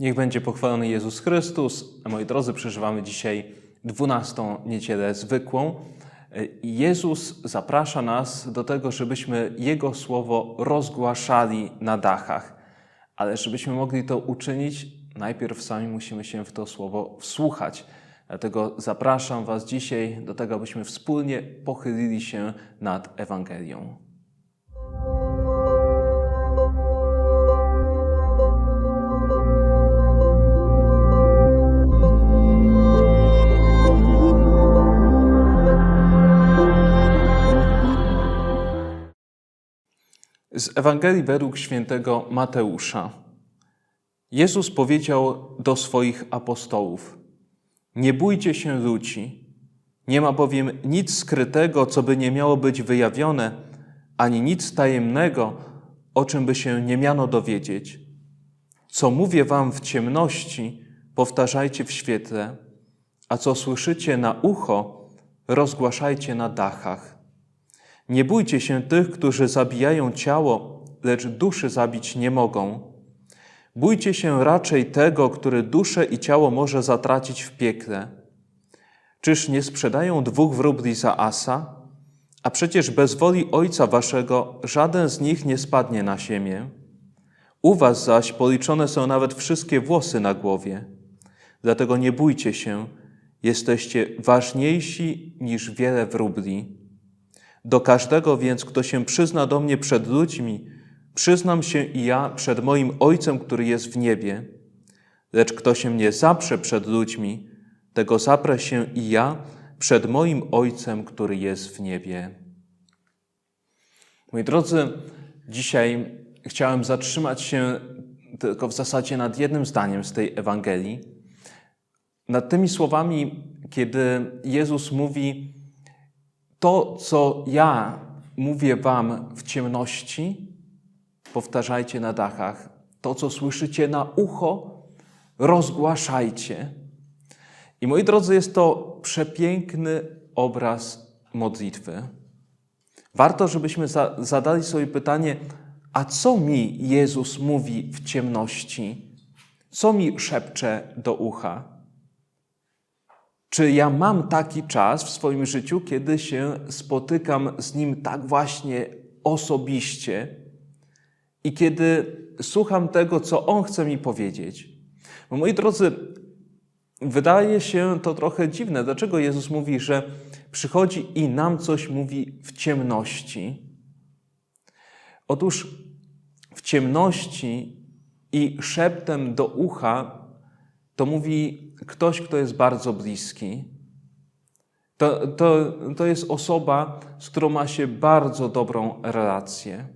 Niech będzie pochwalony Jezus Chrystus. Moi drodzy, przeżywamy dzisiaj 12 niedzielę zwykłą. I Jezus zaprasza nas do tego, żebyśmy Jego słowo rozgłaszali na dachach. Ale żebyśmy mogli to uczynić, najpierw sami musimy się w to słowo wsłuchać. Dlatego zapraszam Was dzisiaj do tego, abyśmy wspólnie pochylili się nad Ewangelią. Z Ewangelii według świętego Mateusza. Jezus powiedział do swoich apostołów: Nie bójcie się ludzi, nie ma bowiem nic skrytego, co by nie miało być wyjawione, ani nic tajemnego, o czym by się nie miano dowiedzieć. Co mówię wam w ciemności, powtarzajcie w świetle, a co słyszycie na ucho, rozgłaszajcie na dachach. Nie bójcie się tych, którzy zabijają ciało, lecz duszy zabić nie mogą. Bójcie się raczej tego, który duszę i ciało może zatracić w piekle. Czyż nie sprzedają dwóch wróbli za asa? A przecież bez woli Ojca Waszego żaden z nich nie spadnie na ziemię. U Was zaś policzone są nawet wszystkie włosy na głowie. Dlatego nie bójcie się, jesteście ważniejsi niż wiele wróbli. Do każdego więc, kto się przyzna do mnie przed ludźmi, przyznam się i ja przed moim Ojcem, który jest w niebie. Lecz kto się mnie zaprze przed ludźmi, tego zaprę się i ja przed moim Ojcem, który jest w niebie. Moi drodzy, dzisiaj chciałem zatrzymać się tylko w zasadzie nad jednym zdaniem z tej Ewangelii. Nad tymi słowami, kiedy Jezus mówi, to, co ja mówię wam w ciemności, powtarzajcie na dachach. To, co słyszycie na ucho, rozgłaszajcie. I moi drodzy, jest to przepiękny obraz modlitwy. Warto, żebyśmy za zadali sobie pytanie, a co mi Jezus mówi w ciemności? Co mi szepcze do ucha? Czy ja mam taki czas w swoim życiu, kiedy się spotykam z Nim tak właśnie osobiście i kiedy słucham tego, co On chce mi powiedzieć? Bo moi drodzy, wydaje się to trochę dziwne. Dlaczego Jezus mówi, że przychodzi i nam coś mówi w ciemności? Otóż w ciemności i szeptem do ucha to mówi ktoś, kto jest bardzo bliski. To, to, to jest osoba, z którą ma się bardzo dobrą relację.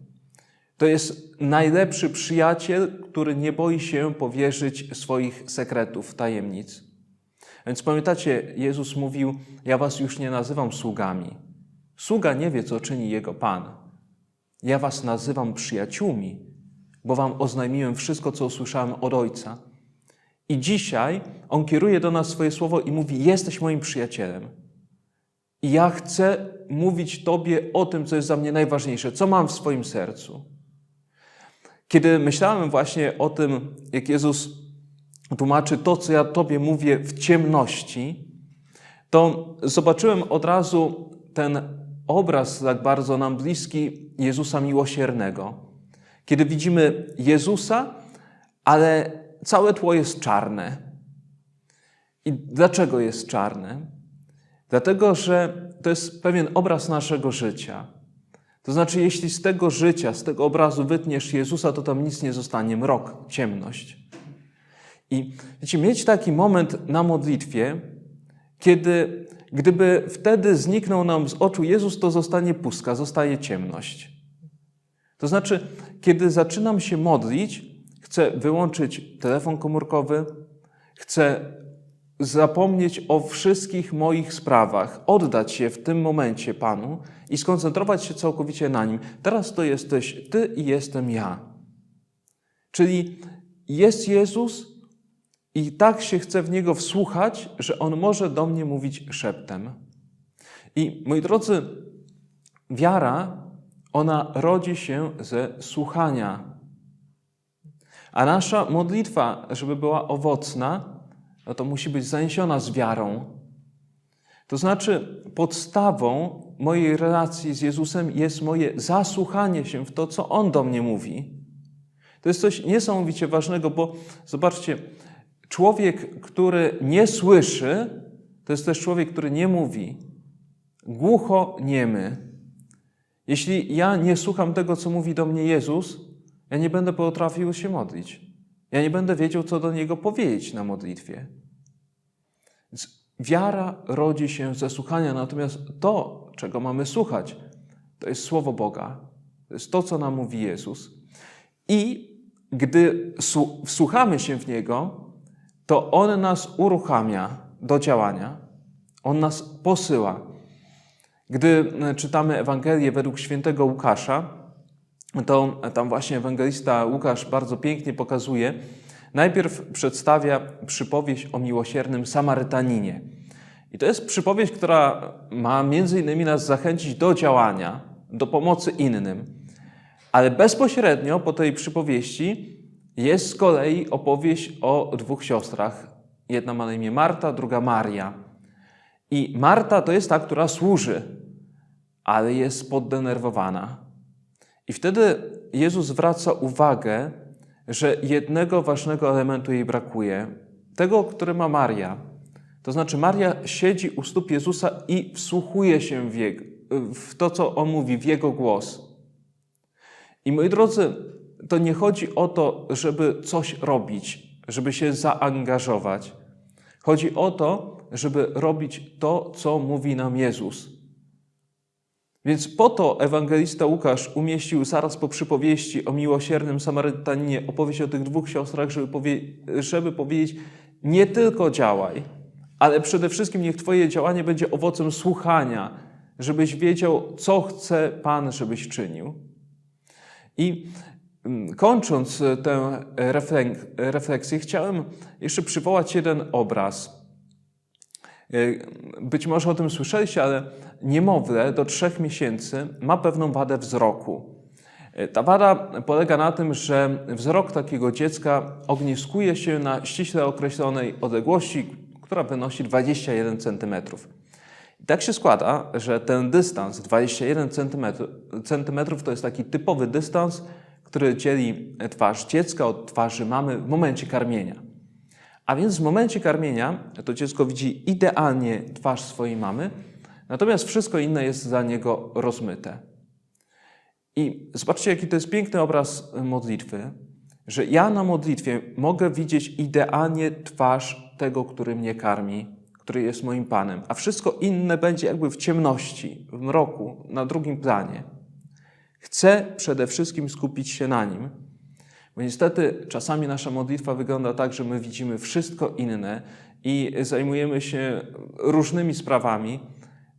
To jest najlepszy przyjaciel, który nie boi się powierzyć swoich sekretów, tajemnic. Więc pamiętacie, Jezus mówił: Ja was już nie nazywam sługami. Sługa nie wie, co czyni jego pan. Ja was nazywam przyjaciółmi, bo wam oznajmiłem wszystko, co usłyszałem od Ojca. I dzisiaj On kieruje do nas swoje słowo i mówi: Jesteś moim przyjacielem. I ja chcę mówić Tobie o tym, co jest dla mnie najważniejsze, co mam w swoim sercu. Kiedy myślałem właśnie o tym, jak Jezus tłumaczy to, co ja Tobie mówię w ciemności, to zobaczyłem od razu ten obraz tak bardzo nam bliski Jezusa miłosiernego. Kiedy widzimy Jezusa, ale całe tło jest czarne. I dlaczego jest czarne? Dlatego, że to jest pewien obraz naszego życia. To znaczy, jeśli z tego życia, z tego obrazu wytniesz Jezusa, to tam nic nie zostanie mrok, ciemność. I wiecie, mieć taki moment na modlitwie, kiedy gdyby wtedy zniknął nam z oczu Jezus, to zostanie pustka, zostaje ciemność. To znaczy, kiedy zaczynam się modlić, chcę wyłączyć telefon komórkowy, chcę zapomnieć o wszystkich moich sprawach, oddać się w tym momencie Panu i skoncentrować się całkowicie na Nim. Teraz to jesteś Ty i jestem ja. Czyli jest Jezus i tak się chcę w Niego wsłuchać, że On może do mnie mówić szeptem. I moi drodzy, wiara, ona rodzi się ze słuchania A nasza modlitwa, żeby była owocna, no to musi być zaniesiona z wiarą. To znaczy, podstawą mojej relacji z Jezusem jest moje zasłuchanie się w to, co On do mnie mówi. To jest coś niesamowicie ważnego, bo zobaczcie, człowiek, który nie słyszy, to jest też człowiek, który nie mówi. Głucho niemy. Jeśli ja nie słucham tego, co mówi do mnie Jezus, ja nie będę potrafił się modlić. Ja nie będę wiedział, co do Niego powiedzieć na modlitwie. Więc wiara rodzi się ze słuchania, natomiast to, czego mamy słuchać, to jest Słowo Boga. To jest to, co nam mówi Jezus. I gdy wsłuchamy się w Niego, to On nas uruchamia do działania. On nas posyła. Gdy czytamy Ewangelię według świętego Łukasza, to tam właśnie ewangelista Łukasz bardzo pięknie pokazuje, najpierw przedstawia przypowieść o miłosiernym Samarytaninie. I to jest przypowieść, która ma między innymi nas zachęcić do działania, do pomocy innym. Ale bezpośrednio po tej przypowieści jest z kolei opowieść o dwóch siostrach. Jedna ma na imię Marta, druga Maria. I Marta to jest ta, która służy, ale jest poddenerwowana. I wtedy Jezus zwraca uwagę, że jednego ważnego elementu jej brakuje. Tego, który ma Maria. To znaczy, Maria siedzi u stóp Jezusa i wsłuchuje się w, jego, w to, co on mówi, w jego głos. I moi drodzy, to nie chodzi o to, żeby coś robić, żeby się zaangażować. Chodzi o to, żeby robić to, co mówi nam Jezus. Więc po to ewangelista Łukasz umieścił zaraz po przypowieści o miłosiernym Samarytaninie opowieść o tych dwóch siostrach, żeby, powie żeby powiedzieć: Nie tylko działaj, ale przede wszystkim niech Twoje działanie będzie owocem słuchania, żebyś wiedział, co chce Pan, żebyś czynił. I mm, kończąc tę refleksję, chciałem jeszcze przywołać jeden obraz. Być może o tym słyszeliście, ale niemowlę do trzech miesięcy ma pewną wadę wzroku. Ta wada polega na tym, że wzrok takiego dziecka ogniskuje się na ściśle określonej odległości, która wynosi 21 cm. I tak się składa, że ten dystans 21 cm to jest taki typowy dystans, który dzieli twarz dziecka od twarzy mamy w momencie karmienia. A więc w momencie karmienia to dziecko widzi idealnie twarz swojej mamy, natomiast wszystko inne jest za niego rozmyte. I zobaczcie, jaki to jest piękny obraz modlitwy, że ja na modlitwie mogę widzieć idealnie twarz tego, który mnie karmi, który jest moim Panem, a wszystko inne będzie jakby w ciemności, w mroku, na drugim planie. Chcę przede wszystkim skupić się na nim, bo niestety czasami nasza modlitwa wygląda tak, że my widzimy wszystko inne i zajmujemy się różnymi sprawami,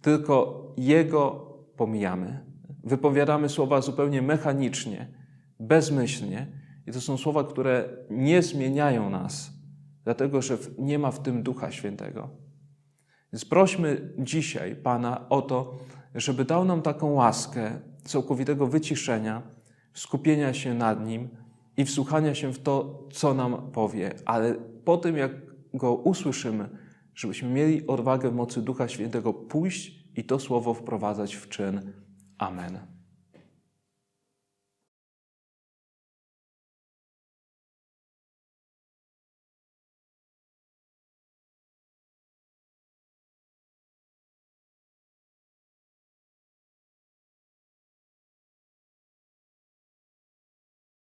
tylko Jego pomijamy. Wypowiadamy słowa zupełnie mechanicznie, bezmyślnie, i to są słowa, które nie zmieniają nas, dlatego że nie ma w tym Ducha Świętego. Więc prośmy dzisiaj Pana o to, żeby dał nam taką łaskę całkowitego wyciszenia, skupienia się nad Nim i wsłuchania się w to, co nam powie. Ale po tym, jak Go usłyszymy, żebyśmy mieli odwagę w mocy Ducha Świętego pójść i to słowo wprowadzać w czyn. Amen.